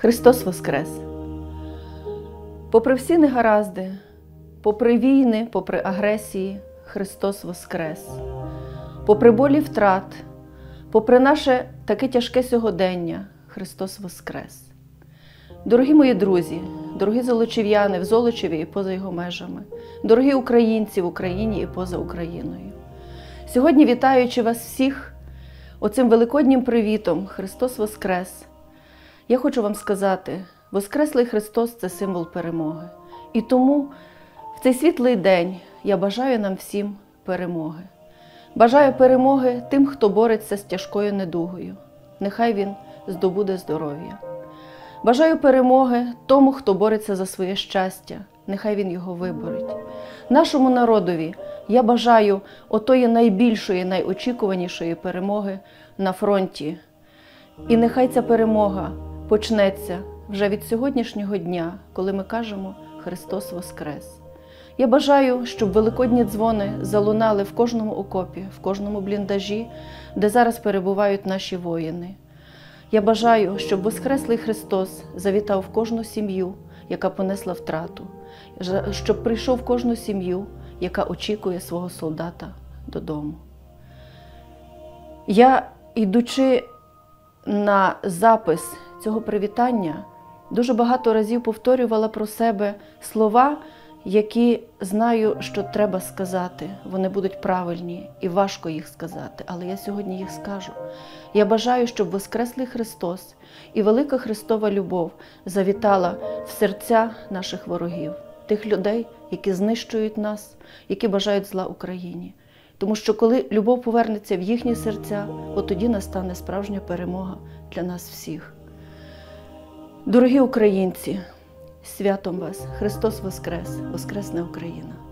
Христос Воскрес! Попри всі негаразди, попри війни, попри агресії, Христос Воскрес! Попри болі втрат, попри наше таке тяжке сьогодення, Христос Воскрес! Дорогі мої друзі, дорогі золочів'яни в Золочеві і поза його межами, дорогі українці в Україні і поза Україною. Сьогодні, вітаючи вас всіх оцим великоднім привітом Христос Воскрес! Я хочу вам сказати, Воскреслий Христос це символ перемоги. І тому в цей світлий день я бажаю нам всім перемоги. Бажаю перемоги тим, хто бореться з тяжкою недугою. Нехай він здобуде здоров'я. Бажаю перемоги тому, хто бореться за своє щастя, нехай він його виборить. Нашому народові я бажаю отої найбільшої, найочікуванішої перемоги на фронті. І нехай ця перемога почнеться вже від сьогоднішнього дня, коли ми кажемо Христос Воскрес. Я бажаю, щоб великодні дзвони залунали в кожному окопі, в кожному бліндажі, де зараз перебувають наші воїни. Я бажаю, щоб Воскреслий Христос завітав в кожну сім'ю, яка понесла втрату, щоб прийшов в кожну сім'ю, яка очікує свого солдата додому. Я, йдучи на запис цього привітання, дуже багато разів повторювала про себе слова, які знаю, що треба сказати. Вони будуть правильні і важко їх сказати, але я сьогодні їх скажу. Я бажаю, щоб Воскреслий Христос і велика Христова любов завітала в серця наших ворогів, тих людей, які знищують нас, які бажають зла Україні. Тому що коли любов повернеться в їхні серця, от тоді настане справжня перемога для нас всіх. Дорогі українці, святом вас! Христос Воскрес! Воскресна Україна!